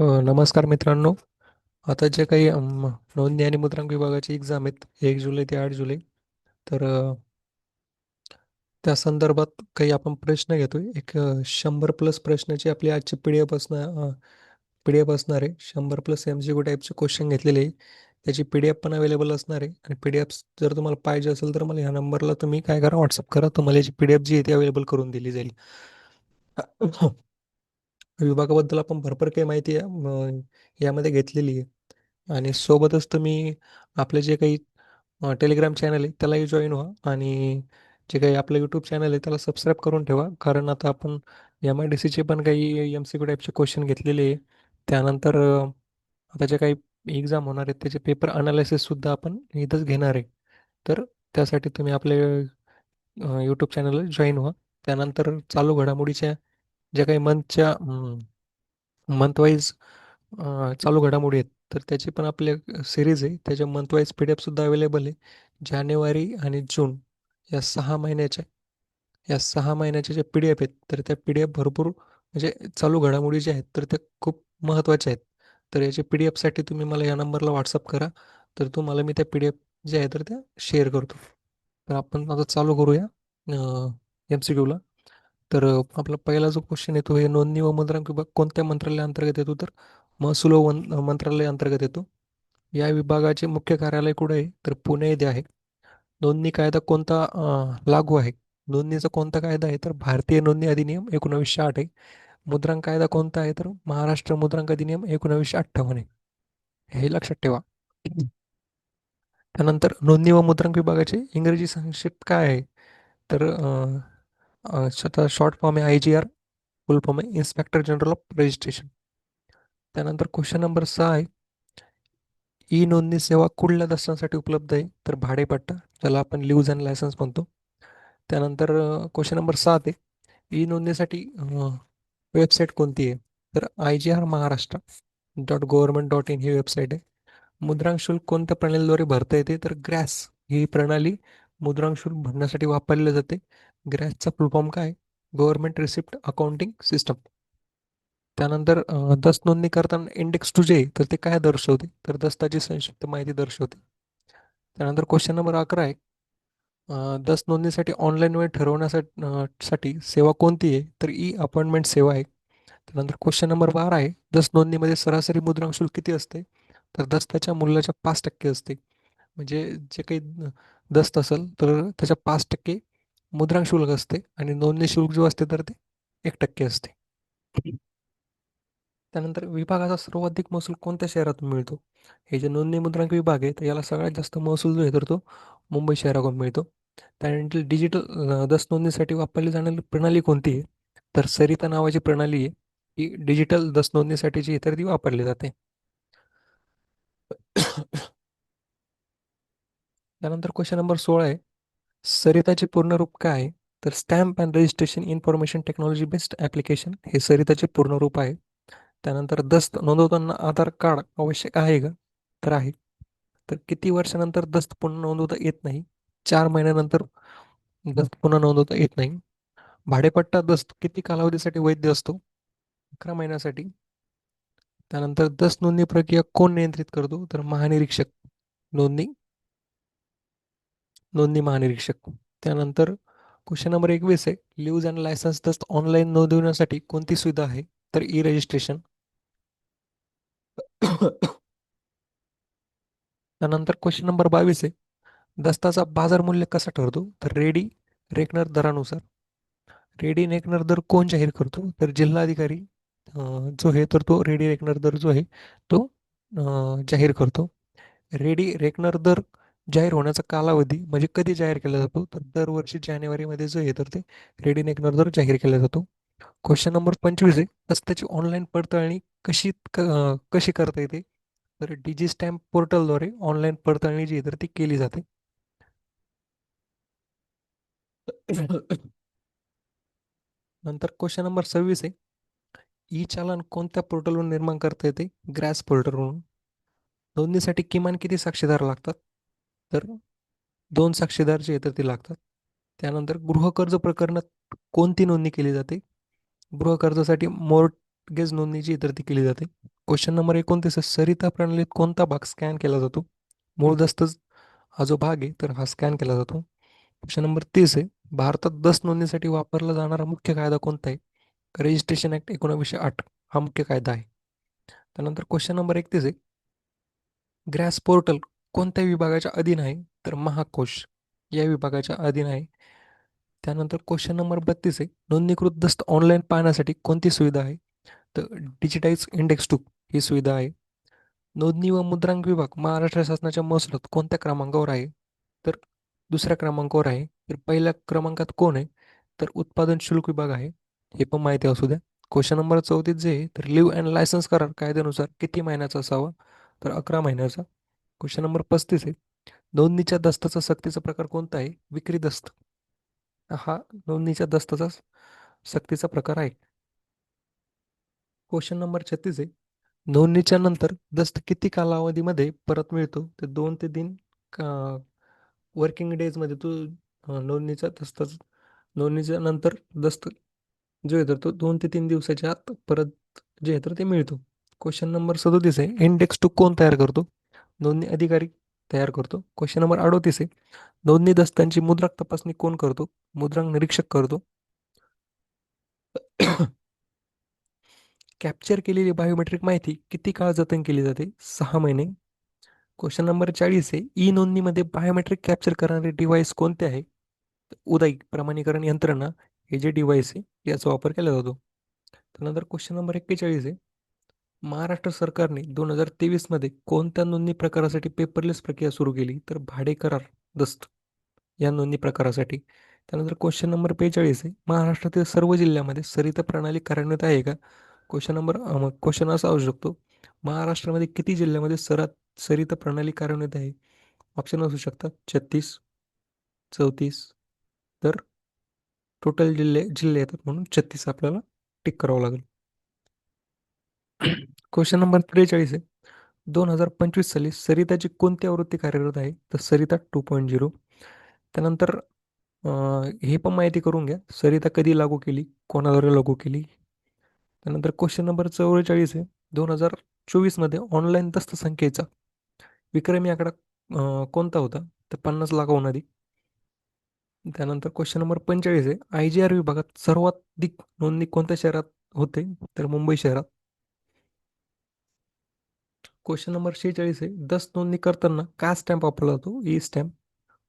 नमस्कार मित्रांनो. आता जे काही नोंदणी आणि मुद्रांक विभागाची एक्झाम आहेत एक जुलै ते आठ जुलै. तर त्या संदर्भात काही आपण प्रश्न घेतोय. एक शंभर प्लस प्रश्नाची आपली आजची पी डी एफ असणार पी डी एफ असणार आहे. शंभर प्लस एम सी क्यू टाईपचे क्वेश्चन घेतलेले आहे. त्याची पी डी एफ पण अवेलेबल असणार आहे. आणि पी डी एफ जर तुम्हाला पाहिजे असेल तर मला ह्या नंबरला तुम्ही काय करा व्हॉट्सअप करा. तुम्हाला याची पी डी एफ जी आहे ती अवेलेबल करून दिली जाईल. विभागाबद्दल आपण भरपूर काही माहिती यामध्ये घेतलेली आहे. आणि सोबतच तुम्ही आपले जे काही टेलिग्राम चॅनल आहे त्यालाही जॉईन व्हा आणि जे काही आपलं यूट्यूब चॅनल आहे त्याला सबस्क्राईब करून ठेवा. कारण आता आपण एम आय डी सीचे पण काही एम सी क्यू टाईपचे क्वेश्चन घेतलेले आहे. त्यानंतर आता जे काही एक्झाम होणार आहेत त्याचे पेपर अनालिसिससुद्धा आपण इथंच घेणार आहे. तर त्यासाठी तुम्ही आपले यूट्यूब चॅनलला जॉईन व्हा. त्यानंतर चालू घडामोडीच्या ज्या काही मंथच्या मंथ वाईज चालू घडामोडी आहेत तर त्याची पण आपल्या सिरीज आहे. त्याच्या मंथ वाईज पी डी एफसुद्धा अवेलेबल आहे. जानेवारी आणि जून या सहा महिन्याच्या या सहा महिन्याच्या ज्या पी डी एफ आहेत तर त्या पी डी एफ भरपूर म्हणजे चालू घडामोडी ज्या आहेत तर त्या खूप महत्त्वाच्या आहेत. तर याच्या पी डी एफसाठी तुम्ही मला या नंबरला व्हॉट्सअप करा. तर तुम्हाला मी त्या पी डी एफ ज्या आहेत तर त्या शेअर करतो. तर आपण आता चालू करूया एम सी क्यूला तर आपला पहिला जो क्वेश्चन येतो हे नोंदणी व मुद्रांक विभाग कोणत्या मंत्रालयाअंतर्गत येतो तर? महसूल व वन मंत्रालय अंतर्गत येतो. या विभागाचे मुख्य कार्यालय कुठे आहे? तर पुणे येथे आहे. नोंदणी कायदा कोणता लागू आहे? नोंदणीचा कोणता कायदा आहे? तर भारतीय नोंदणी अधिनियम एकोणावीसशे आठ आहे. मुद्रांक कायदा कोणता आहे? तर महाराष्ट्र मुद्रांक अधिनियम एकोणावीसशे अठ्ठावन्न आहे. हे लक्षात ठेवा. त्यानंतर नोंदणी व मुद्रांक विभागाचे इंग्रजी संक्षेप काय आहे? तर शॉर्ट फॉर्म आहे I G R full form आहे इन्स्पेक्टर जनरल ऑफ रजिस्ट्रेशन त्यानंतर क्वेश्चन नंबर सहा आहे. ई नोंदणी सेवा कुठल्या दस्तांसाठी उपलब्ध आहे? तर भाडेपट्टा ज्याला आपण लिव्ज अँड लायसन्स म्हणतो. त्यानंतर क्वेश्चन नंबर सात आहे. ई नोंदणीसाठी वेबसाईट कोणती आहे? तर I G R Maharashtra dot government dot in he website आहे. मुद्रांक शुल्क कोणत्या प्रणालीद्वारे भरता येते? तर ग्रॅस ही प्रणाली मुद्रांक शुल्क भरण्यासाठी वापरली जाते. ग्रॅसचा फुलफॉर्म काय? Government receipt accounting system. त्यानंतर दस्त नोंदणी करताना इंडेक्स टू जे तर ते काय दर्शवते? तर दस्ताची संक्षिप्त माहिती दर्शवते. त्यानंतर क्वेश्चन नंबर अकरा आहे. दस्त नोंदणीसाठी ऑनलाईन वेळ ठरवण्यासाठी साठी सेवा कोणती आहे? तर ई अपॉइंटमेंट सेवा आहे. त्यानंतर क्वेश्चन नंबर बारा आहे. दस्त नोंदणीमध्ये सरासरी मुद्रांक शुल्क किती असते? तर दस्ताच्या मूल्याच्या पाच टक्के असते. म्हणजे जे काही दस्त असेल तर त्याच्या पाच टक्के मुद्रांक शुल्क असते आणि नोंदणी शुल्क जो असते तर ते एक टक्के असते. त्यानंतर विभागाचा सर्वाधिक महसूल कोणत्या शहरातून मिळतो? हे जे नोंदणी मुद्रांक विभाग आहे तर याला सगळ्यात जास्त महसूल जो आहे तर तो मुंबई शहराकडून मिळतो. त्यानंतर डिजिटल दस नोंदणीसाठी वापरली जाणारी प्रणाली कोणती आहे? तर सरिता नावाची प्रणाली आहे ही डिजिटल दस नोंदणीसाठी जी तर ती वापरली जाते. त्यानंतर क्वेश्चन नंबर सोळा आहे सरिताचे पूर्ण रूप काय? आहे तर stamp and registration information technology based application हे सरिताचे पूर्ण रूप आहे. त्यानंतर दस्त नोंदवताना आधार कार्ड आवश्यक आहे का? तर आहे. तर किती वर्षानंतर दस्त पुन्हा नोंदवता येत नाही? चार महिन्यानंतर दस्त पुन्हा नोंदवता येत नाही. भाडेपट्टा दस्त किती कालावधीसाठी वैध असतो? अकरा महिन्यासाठी. त्यानंतर दस्त नोंदणी प्रक्रिया कोण नियंत्रित करतो? तर महानिरीक्षक नोंदणी नोंदणी महानिरीक्षक. त्यानंतर क्वेश्चन नंबर एकवीस आहे. लिव्ज अँड लायसन्स दस्त ऑनलाईन नोंदवण्यासाठी कोणती सुविधा आहे? तर ई रजिस्ट्रेशन त्यानंतर क्वेश्चन नंबर बावीस आहे. दस्ताचा बाजार मूल्य कसा ठरतो? तर रेडी रेकनर दरानुसार. रेडी रेकनर दर कोण जाहीर करतो? तर जिल्हाधिकारी जो आहे तर तो रेडी रेकनर दर जो आहे तो जाहीर करतो. रेडी रेकनर दर जाहीर होण्याचा कालावधी म्हणजे कधी जाहीर केला जातो? तर दरवर्षी जानेवारीमध्ये जो आहे तर ते रेडी रेकनर दर जाहीर केला जातो. क्वेश्चन नंबर पंचवीस आहे. रस्त्याची ऑनलाईन पडताळणी कशी कशी करता येते? तर डिजी स्टॅम्प पोर्टलद्वारे ऑनलाईन पडताळणी जी आहे तर ती केली जाते. नंतर क्वेश्चन नंबर सव्वीस आहे. ई चालन कोणत्या पोर्टलवरून निर्माण करता येते? ग्रॅस पोर्टलवरून नोंदणीसाठी किमान किती साक्षीदार लागतात? तर दोन साक्षीदार जे तर ते लागतात. त्यानंतर गृहकर्ज प्रकरणात कोणती नोंदणी केली जाते? गृहकर्जासाठी मोर्टगेज नोंदणी जी तर ती केली जाते. क्वेश्चन नंबर एकोणतीस सरिता प्रणालीत कोणता भाग स्कॅन केला जातो? मूळ दस्तच हा जो भाग आहे तर हा स्कॅन केला जातो. क्वेश्चन नंबर तीस आहे भारतात दस्त नोंदणीसाठी वापरला जाणारा मुख्य कायदा कोणता आहे? रजिस्ट्रेशन ऍक्ट एकोणावीसशे आठ हा मुख्य कायदा आहे. त्यानंतर क्वेश्चन नंबर एकतीस आहे ग्रॅस पोर्टल कोणत्या विभागाच्या अधीन आहे? तर महाकोश या विभागाच्या अधीन आहे. त्यानंतर क्वेश्चन नंबर बत्तीस आहे. नोंदणीकृत दस्त ऑनलाईन पाहण्यासाठी कोणती सुविधा आहे? तर डिजिटाईज इंडेक्स टू ही सुविधा आहे. नोंदणी व मुद्रांक विभाग महाराष्ट्र शासनाच्या महसुलात कोणत्या क्रमांकावर आहे? तर दुसऱ्या क्रमांकावर आहे. तर पहिल्या क्रमांकात कोण आहे? तर उत्पादन शुल्क विभाग आहे. हे पण माहिती असू द्या. क्वेश्चन नंबर चौतीस जे आहे तर लिव्ह अँड लायसन्स करार कायद्यानुसार किती महिन्याचा असावा? तर अकरा महिन्याचा. क्वेश्चन नंबर पस्तीस आहे. नोंदणीच्या दस्ताचा सक्तीचा प्रकार कोणता आहे? विक्री दस्त. हा नोंदणीच्या दस्ताचा सक्तीचा प्रकार आहे. क्वेश्चन नंबर छत्तीस आहे. नोंदणीच्या नंतर दस्त किती कालावधीमध्ये परत मिळतो? ते दोन ते तीन वर्किंग डेजमध्ये तो नोंदणीचा दस्त नोंदणीच्या नंतर दस्त जो आहे तर तो दोन ते तीन दिवसाच्या आत परत जे आहे तर ते मिळतो. क्वेश्चन नंबर सदोतीस आहे. इंडेक्स टू कोण तयार करतो? नोंदणी अधिकारी तयार करतो. क्वेश्चन नंबर अडोतीस आहे. नोंदणी दस्तांची मुद्रांक तपासणी कोण करतो? मुद्रांक निरीक्षक करतो. कॅप्चर केलेली बायोमेट्रिक माहिती किती काळ जतन केली जाते? सहा महिने. क्वेश्चन नंबर चाळीस आहे. ई नोंदणीमध्ये बायोमेट्रिक कॅप्चर करणारे डिव्हाइस कोणते आहे? उदाई प्रमाणीकरण यंत्रणा हे जे डिव्हाइस आहे याचा वापर केला जातो. त्यानंतर क्वेश्चन नंबर एक्केचाळीस आहे. महाराष्ट्र सरकारने दोन हजार तेवीसमध्ये कोणत्या नोंदणी प्रकारासाठी पेपरलेस प्रक्रिया सुरू केली? तर भाडे करार दस्त या नोंदणी प्रकारासाठी. त्यानंतर क्वेश्चन नंबर बेचाळीस आहे. महाराष्ट्रातील सर्व जिल्ह्यामध्ये सरिता प्रणाली कार्यान्वित आहे का? क्वेश्चन नंबर क्वेश्चन असा असू शकतो. महाराष्ट्रामध्ये किती जिल्ह्यामध्ये सरात सरिता प्रणाली कार्यान्वित आहे? ऑप्शन असू शकतात छत्तीस चौतीस. तर टोटल जिल्हे जिल्हे येतात म्हणून छत्तीस आपल्याला टिक करावं लागेल. क्वेश्चन नंबर त्रेचाळीस आहे. दोन हजार पंचवीस साली सरिताची कोणती आवृत्ती कार्यरत आहे? तर सरिता टू पॉईंट झिरो त्यानंतर हे पण माहिती करून घ्या. सरिता कधी लागू केली? कोणाद्वारे लागू केली? त्यानंतर क्वेश्चन नंबर चौवेचाळीस आहे. दोन हजार चोवीसमध्ये ऑनलाईन दस्त संख्येचा विक्रमी आकडा कोणता होता? तर पन्नास लाखाहून अधिक. त्यानंतर क्वेश्चन नंबर पंचेचाळीस आहे. आय जी आर विभागात सर्वाधिक नोंदणी कोणत्या शहरात होते? तर मुंबई शहरात. क्वेश्चन नंबर शेहेचाळीस आहे. दस नोंदणी करताना का स्टॅम्प वापरला जातो? E e stamp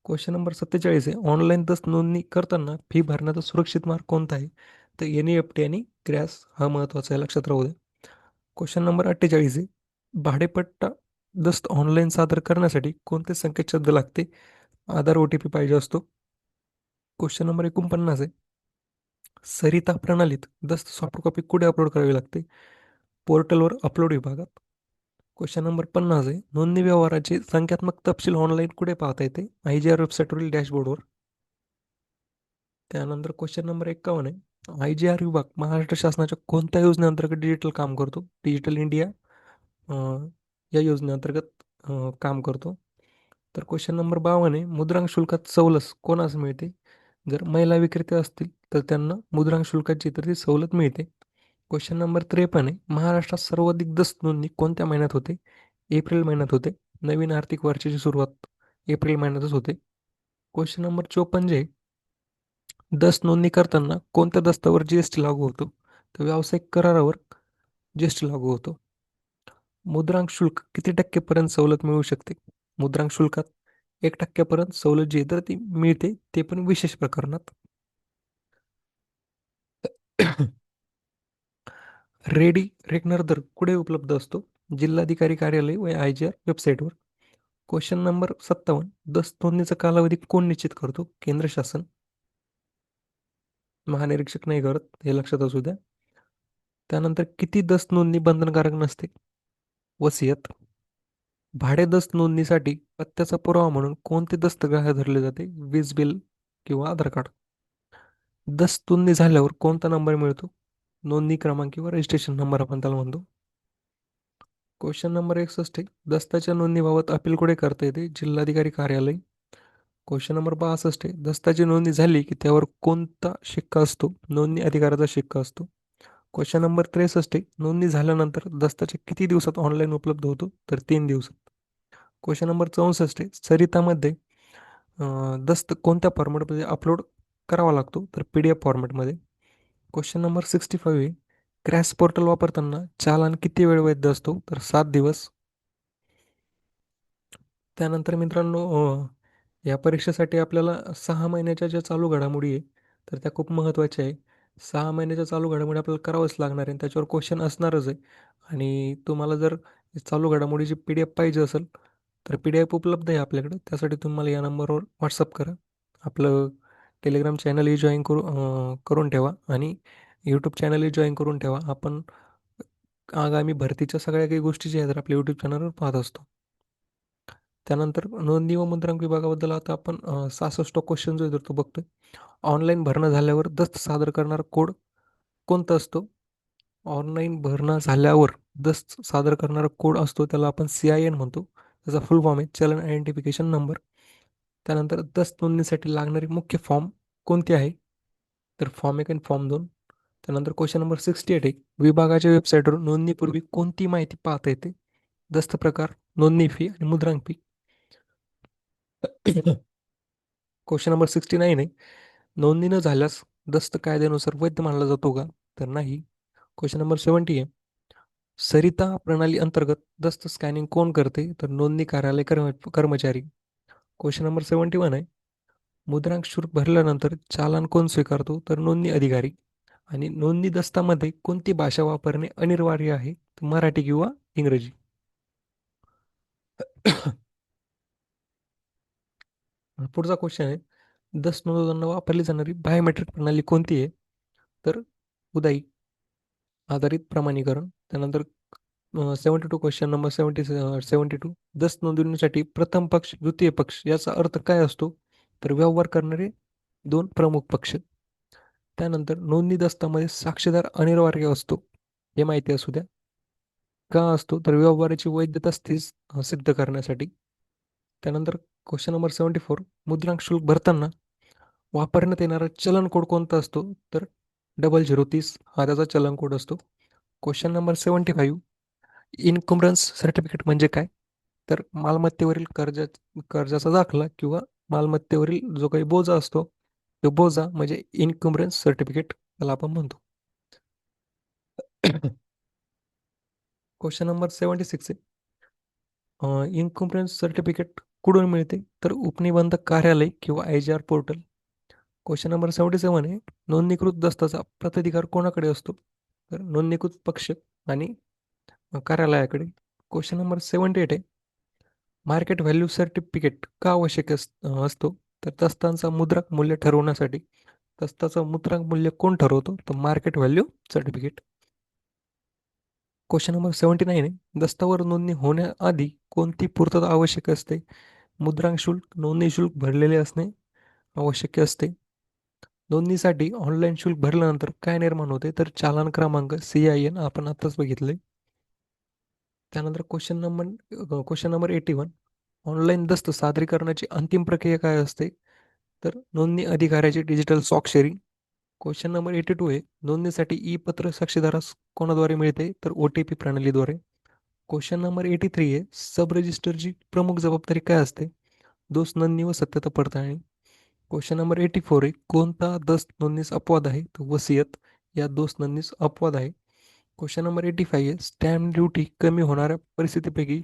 question number सत्तेचाळीस आहे. ऑनलाईन दस नोंदणी करताना फी भरण्याचा सुरक्षित मार्ग कोणता आहे? तर एन ई एफ टी आणि क्रॅस हा महत्त्वाचा आहे. लक्षात राहू द्या. क्वेश्चन नंबर अठ्ठेचाळीस आहे. भाडेपट्टा दस्त ऑनलाईन सादर करण्यासाठी कोणते संकेतशब्द लागते? आधार ओ टी पी पाहिजे असतो. क्वेश्चन नंबर एकोणपन्नास आहे. सरिता प्रणालीत दस्त सॉफ्ट कॉपी कुठे अपलोड करावी लागते? पोर्टलवर अपलोड विभागात. क्वेश्चन नंबर पन्नास आहे. नोंदणी व्यवहाराचे संख्यात्मक तपशील ऑनलाईन कुठे पाहता येते? आय जी आर वेबसाईटवरील डॅशबोर्डवर त्यानंतर क्वेश्चन नंबर एक्कावन्न आहे. आय जी आर विभाग महाराष्ट्र शासनाच्या कोणत्या योजनेअंतर्गत डिजिटल काम करतो? डिजिटल इंडिया या योजनेअंतर्गत काम करतो. तर क्वेश्चन नंबर बावन्न आहे. मुद्रांक शुल्कात सवलत कोणास मिळते? जर महिला विक्रेते असतील तर त्यांना मुद्रांक शुल्काची तर ती सवलत मिळते. क्वेश्चन नंबर त्रेपन्न आहे. महाराष्ट्रात सर्वाधिक दस्त नोंदणी कोणत्या महिन्यात होते? एप्रिल महिन्यात होते. नवीन आर्थिक वर्षाची सुरुवात एप्रिल महिन्यातच होते. क्वेश्चन नंबर चोपन्न जे दस्त नोंदणी करताना कोणत्या दस्तावर जी एस टी लागू होतो? तर व्यावसायिक करारावर जी एस टी लागू होतो. मुद्रांक शुल्क किती टक्केपर्यंत सवलत मिळू शकते? मुद्रांक शुल्कात एक टक्क्यापर्यंत सवलत जी तर ती मिळते ते पण विशेष प्रकरणात. रेडी रेकनर दर कुठे उपलब्ध असतो? जिल्हाधिकारी कार्यालय व आय जी आर वेबसाईटवर. क्वेश्चन नंबर सत्तावन्न. दस नोंदणीचा कालावधी कोण निश्चित करतो? केंद्र शासन. महानिरीक्षक नाही करत हे लक्षात असू द्या. त्यानंतर किती दस्त नोंदणी बंधनकारक नसते? वसियत. भाडे दस्त नोंदणीसाठी पत्त्याचा पुरावा म्हणून कोणते दस्तग्राह्य धरले जाते? वीज बिल किंवा आधार कार्ड. दस्त नोंदणी झाल्यावर कोणता नंबर मिळतो? नोंदणी क्रमांक किंवा रजिस्ट्रेशन नंबर आपण त्याला म्हणतो. क्वेश्चन नंबर एकसष्ट दस्ताच्या नोंदणीबाबत अपील कुठे करता येते? जिल्हाधिकारी कार्यालय. क्वेश्चन नंबर बासष्ट आहे दस्ताची नोंदणी झाली की त्यावर कोणता शिक्का असतो? नोंदणी अधिकाराचा शिक्का असतो. क्वेश्चन नंबर त्रेसष्ट आहे नोंदणी झाल्यानंतर दस्ताच्या किती दिवसात ऑनलाईन उपलब्ध होतो? तर तीन दिवसात. क्वेश्चन नंबर चौसष्ट आहे सरितामध्ये दस्त कोणत्या फॉर्मॅटमध्ये अपलोड करावा लागतो? तर पी डी एफ फॉर्मॅटमध्ये क्वेश्चन नंबर सिक्स्टी फाईव्ह आहे. क्रॅश पोर्टल वापरताना चालान किती वेळ वैध असतो? तर सात दिवस. त्यानंतर मित्रांनो या परीक्षेसाठी आपल्याला सहा महिन्याच्या ज्या चालू घडामोडी आहे तर त्या खूप महत्त्वाच्या आहे. सहा महिन्याच्या चालू घडामोडी आपल्याला करावंच लागणार आहे आणि त्याच्यावर क्वेश्चन असणारच आहे. आणि तुम्हाला जर चालू घडामोडीची पी डी एफ पाहिजे असेल तर पी डी एफ उपलब्ध आहे आपल्याकडे. त्यासाठी तुम्हाला या नंबरवर व्हॉट्सअप करा. आपलं टेलिग्राम चॅनलही जॉईन करू करून ठेवा आणि यूट्यूब चॅनलही जॉईन करून ठेवा. आपण आगामी भरतीच्या सगळ्या काही गोष्टी ज्या आहेत आपल्या यूट्यूब चॅनलवर पाहत असतो. त्यानंतर नोंदणी व मुद्रांक विभागाबद्दल आता आपण सहासष्ट क्वेश्चन जो आहे तो बघतोय. ऑनलाईन भरणं झाल्यावर दस्त सादर करणारा कोड कोणता असतो? ऑनलाईन भरणं झाल्यावर दस्त सादर करणारा कोड असतो त्याला आपण सी आय एन म्हणतो. त्याचा फुल फॉर्म आहे. चलन आयडेंटिफिकेशन नंबर त्यानंतर दस्त नोंदणीसाठी लागणारी मुख्य फॉर्म कोणते आहे? तर फॉर्म एक आणि फॉर्म दोन. त्यानंतर क्वेश्चन नंबर सिक्स्टी एट एक. विभागाच्या वेबसाईटवर नोंदणीपूर्वी कोणती माहिती पाहता येते? दस्त प्रकार नोंदणी फी आणि मुद्रांक fee question number sixty nine आहे नोंदणी न झाल्यास दस्त कायद्यानुसार वैध मानला जातो का? तर नाही. क्वेश्चन नंबर सेवन्टी आहे सरिता प्रणाली अंतर्गत दस्त स्कॅनिंग कोण करते? तर नोंदणी कार्यालय कर्म कर्मचारी. क्वेश्चन नंबर सेवन्टी वन आहे. मुद्रांक शुल्क भरल्यानंतर चालान कोण स्वीकारतो? तर नोंदणी अधिकारी. आणि नोंदणी दस्तामध्ये कोणती भाषा वापरणे अनिवार्य आहे? तर मराठी किंवा इंग्रजी. पुढचा क्वेश्चन आहे. दस्त नोंदवताना वापरली जाणारी बायोमेट्रिक प्रणाली कोणती आहे? तर उदाई. आधारित प्रमाणीकरण. त्यानंतर seventy two question number seventy seventy two दस्त नोंदवण्यासाठी प्रथम पक्ष द्वितीय पक्ष याचा अर्थ काय असतो? तर व्यवहार करणारे दोन प्रमुख पक्ष. त्यानंतर नोंदणी दस्तामध्ये साक्षीदार अनिवार्य असतो हे माहिती असू द्या. का असतो? तर व्यवहाराची वैधता स्थिर सिद्ध करण्यासाठी. त्यानंतर क्वेश्चन नंबर सेवन्टी फोर मुद्रांक शुल्क भरताना वापरण्यात येणारा चलन कोड कोणता असतो? तर डबल झिरो तीस हा त्याचा चलन कोड असतो. Question number seventy five encumbrance certificate म्हणजे काय? तर मालमत्तेवरील कर्जा कर्जाचा दाखला किंवा मालमत्तेवरील जो काही बोजा असतो तो बोजा म्हणजे इन्कम्बरन्स सर्टिफिकेट त्याला आपण म्हणतो. क्वेश्चन नंबर सेवन्टी सिक्स आहे. इन्कम्बरन्स सर्टिफिकेट कुठून मिळते? तर उपनिबंधक कार्यालय किंवा I G R portal. Question number seventy seven आहे. नोंदणीकृत दस्ताचा प्रताधिकार कोणाकडे असतो? तर नोंदणीकृत पक्ष आणि कार्यालयाकडे क्वेश्चन नंबर सेवन्टी एट आहे. मार्केट व्हॅल्यू सर्टिफिकेट का आवश्यक अस असतो? तर दस्तांचा मुद्रांक मूल्य ठरवण्यासाठी दस्ताचं मुद्रांक मूल्य कोण ठरवतो? तर market value certificate question number seventy nine आहे. दस्तावर नोंदणी होण्याआधी कोणती पूर्तता आवश्यक असते? मुद्रांक शुल्क नोंदणी शुल्क भरलेले असणे आवश्यक असते. नोंदणीसाठी ऑनलाईन शुल्क भरल्यानंतर काय निर्माण होते? तर चालान क्रमांक सी आय एन आपण आत्ताच बघितले त्यानंतर question number question number eighty one online दस्त सादरीकरणाची अंतिम प्रक्रिया काय असते? तर नोंदणी अधिकाऱ्याची डिजिटल स्वाक्षरी क्वेश्चन नंबर एटी टू आहे. नोंदणीसाठी ई पत्र साक्षीदारास कोणाद्वारे मिळते? तर ओ टी पी प्रणालीद्वारे. क्वेश्चन नंबर एटी थ्री आहे. सब रजिस्टरची प्रमुख जबाबदारी काय असते? दोष नोंदणी व सत्यता पडताळणी. क्वेश्चन नंबर एटी फोर आहे. कोणता दस्त नोंदणीस अपवाद आहे? तर वसियत. या दोष नोंदणीस अपवाद आहे. क्वेश्चन नंबर एटी फाईव्ह आहे. स्टॅम्प ड्युटी कमी होणाऱ्या परिस्थितीपैकी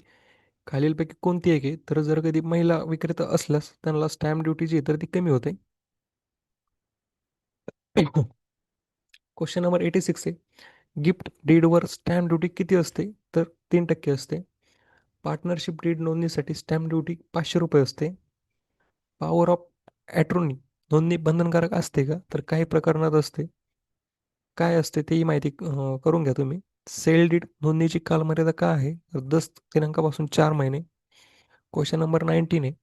खालीलपैकी कोणती एक आहे? तर जर कधी महिला विक्रेता असल्यास त्यांना स्टॅम्प ड्युटी जी तर ती कमी होते. क्वेश्चन नंबर एटी सिक्स आहे गिफ्ट डीडवर स्टॅम्प ड्युटी किती असते? तर तीन टक्के असते. पार्टनरशिप डीड नोंदणीसाठी स्टॅम्प ड्युटी पाचशे रुपये असते. पॉवर ऑफ़ ॲट्रोनी नोंदणी बंधनकारक असते का? तर काही प्रकरणात असते. काय असते तेही माहिती करून घ्या तुम्ही. सेल डीड नोंदणीची कालमर्यादा काय आहे? तर दस दिनांकापासून चार महिने. क्वेश्चन नंबर नाईन्टीन आहे.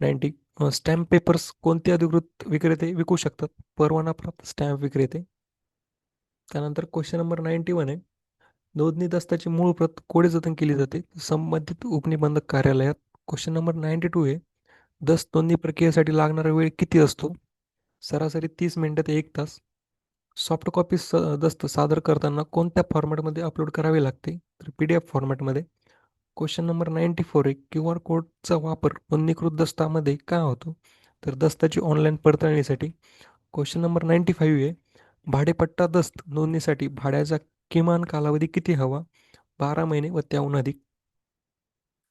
नाईन्टी स्टॅम्प पेपर्स कोणते अधिकृत विक्रेते विकू शकतात? परवाना प्राप्त स्टॅम्प विक्रेते. त्यानंतर क्वेश्चन नंबर नाईन्टी वन आहे. नोंदणी दस्ताची मूळ प्रत कोडे जतन केली जाते? संबंधित उपनिबंधक कार्यालयात. क्वेश्चन नंबर नाईन्टी टू आहे. दस्त नोंदणी प्रक्रियेसाठी लागणारा वेळ किती असतो? सरासरी तीस मिनिटं ते एक तास. सॉफ्ट कॉपी स दस्त सादर करताना कोणत्या फॉर्मॅटमध्ये अपलोड करावे लागते? तर पी डी एफ फॉर्मॅटमध्ये क्वेश्चन नंबर नाईंटी फोर एक क्यू आर कोडचा वापर नोंदणीकृत दस्तामध्ये का होतो? तर दस्ताची ऑनलाईन पडताळणीसाठी. क्वेश्चन नंबर नाईंटी फाईव्ह आहे. भाडेपट्टा दस्त नोंदणीसाठी भाड्याचा किमान कालावधी किती हवा? बारा महिने व त्याहून अधिक.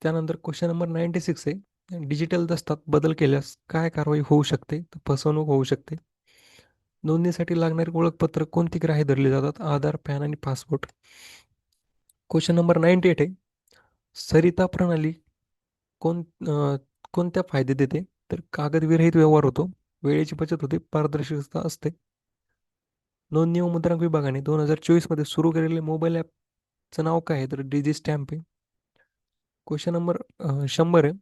त्यानंतर क्वेश्चन नंबर नाईंटी सिक्स आहे. डिजिटल दस्तात बदल केल्यास काय कारवाई होऊ शकते? तर फसवणूक होऊ शकते. नोंदणीसाठी लागणारे ओळखपत्र कोणती ग्राह्य धरले जातात? आधार पॅन आणि passport. Question number ninety eight आहे. सरिता प्रणाली कोण कोणत्या फायदे देते तर कागदविरहित व्यवहार होतो. वेळेची बचत होते. पारदर्शकता असते. नोंदणी व मुद्रांक विभागाने दोन हजार चोवीसमध्ये सुरू केलेले मोबाईल ॲपचं नाव काय आहे? तर डिजी स्टॅम्प आहे. क्वेश्चन नंबर शंभर आहे.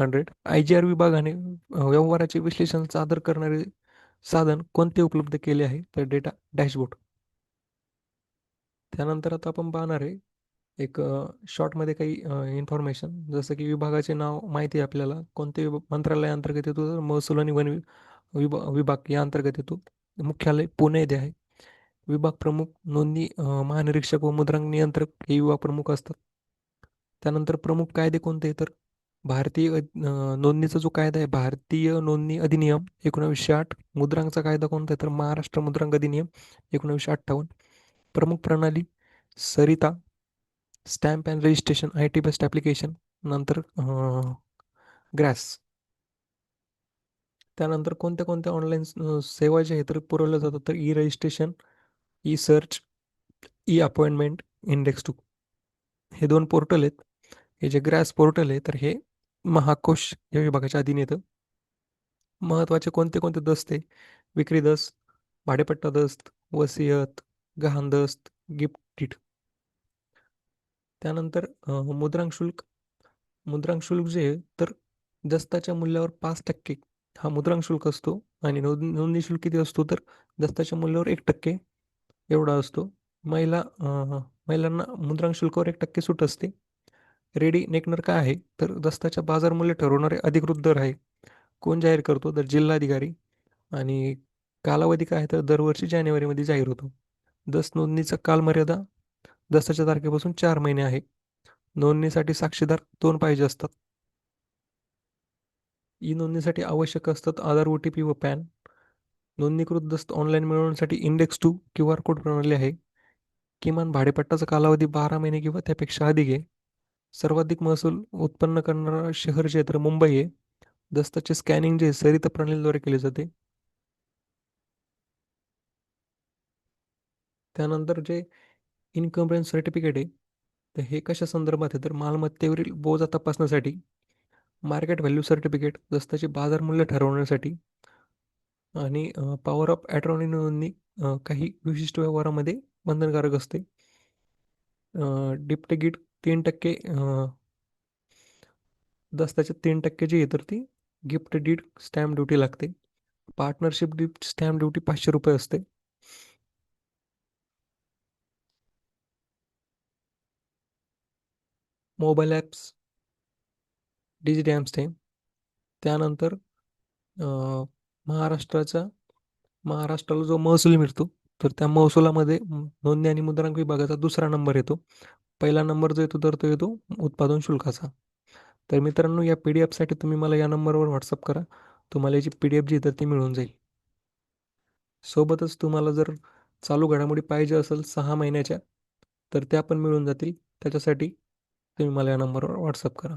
हंड्रेड. आय जी आर विभागाने व्यवहाराचे विश्लेषण सादर करणारे साधन कोणते उपलब्ध केले आहे? तर डेटा डॅशबोर्ड. त्यानंतर आता आपण पाहणार आहे एक शॉर्टमध्ये काही इन्फॉर्मेशन जसं की विभागाचे नाव माहिती आहे आपल्याला. कोणते मंत्रालया मंत्रालयाअंतर्गत येतो? तर महसूल आणि वन विभा विभाग या अंतर्गत येतो. मुख्यालय पुणे येथे आहे. विभाग प्रमुख नोंदणी महानिरीक्षक व मुद्रांक नियंत्रक हे विभाग प्रमुख असतात. त्यानंतर प्रमुख कायदे कोणते? तर भारतीय नोंदणीचा जो कायदा आहे भारतीय नोंदणी अधिनियम एकोणावीसशे आठ मुद्रांकचा कायदा कोणता आहे? तर महाराष्ट्र मुद्रांक अधिनियम एकोणावीसशे अठ्ठावन्न. प्रमुख प्रणाली Sarita stamp and registration I T best application नंतर ग्रॅस. त्यानंतर कोणत्या कोणत्या ऑनलाईन सेवा ज्या आहेत तर पुरवल्या जातात तर e registration e search e appointment index two. हे दोन पोर्टल आहेत. हे जे ग्रॅस पोर्टल आहे तर हे महाकोश या विभागाच्या अधीन येतं. महत्त्वाचे कोणते कोणते दस्त आहे? विक्री दस्त भाडेपट्टा दस्त वसियत गहाण दस्त गिफ्ट त्यानंतर मुद्रांक शुल्क. मुद्रांक शुल्क जे आहे तर दस्ताच्या मूल्यावर पाच टक्के हा मुद्रांक शुल्क असतो आणि नोंद नोंदणी शुल्क किती असतो तर दस्ताच्या मूल्यावर एक टक्के एवढा असतो. महिला महिलांना मुद्रांक शुल्कावर एक टक्के सूट असते. रेडी नेकनर काय आहे? तर दस्ताच्या बाजार मूल्य ठरवणारे अधिकृत दर आहे. कोण जाहीर करतो? तर जिल्हाधिकारी. आणि कालावधी काय आहे? तर दरवर्षी जानेवारीमध्ये जाहीर होतो. दस नोंदणीचा कालमर्यादा. दस्ताच्या तारखेपासून चार महिने आहे. नोंदणीसाठी साक्षीदार दोन पाहिजे असतात. ई नोंदणीसाठी आवश्यक असतात आधार ओ टी पी व पॅन. नोंदणीकृत दस्त ऑनलाईन मिळवण्यासाठी index two Q R code प्रणाली आहे. किमान भाडेपट्टाचा कालावधी बारा महिने किंवा त्यापेक्षा अधिक आहे. सर्वाधिक महसूल उत्पन्न करणारा शहर क्षेत्र मुंबई आहे. दस्ताचे स्कॅनिंग जे सरित प्रणालीद्वारे केले जाते. त्यानंतर जे इन्कम सर्टिफिकेट आहे तर हे कशा संदर्भात आहे तर मालमत्तेवरील बोजा तपासण्यासाठी मार्केट व्हॅल्यू सर्टिफिकेट दस्ताचे बाजार मूल्य ठरवण्यासाठी आणि पॉवर ऑफ ॲट्रॉनी नोंदणी काही विशिष्ट व्यवहारामध्ये बंधनकारक असते. डिप तीन टक्के दस्ताच्या तीन टक्के जी आहे तर ती गिफ्ट डीड स्टॅम्प ड्युटी लागते. पार्टनरशिप गिफ्ट स्टॅम्प ड्युटी पाचशे रुपये असते. मोबाईल ॲप्स डिजिटॅम्प स्टॅम्प त्यानंतर महाराष्ट्राचा महाराष्ट्राला जो महसूल मिळतो तर त्या महसुलामध्ये नोंदणी आणि मुद्रांक विभागाचा दुसरा नंबर येतो. पहिला नंबर जो येतो तर तो येतो उत्पादन शुल्काचा. तर मित्रांनो या पी डी एफसाठी तुम्ही मला या नंबरवर व्हॉट्सअप करा. तुम्हाला याची पी डी एफ जी तर ती मिळून जाईल. सोबतच तुम्हाला जर चालू घडामोडी पाहिजे असेल सहा महिन्याच्या तर त्या पण मिळून जातील. त्याच्यासाठी तुम्ही मला या नंबरवर व्हॉट्सअप करा.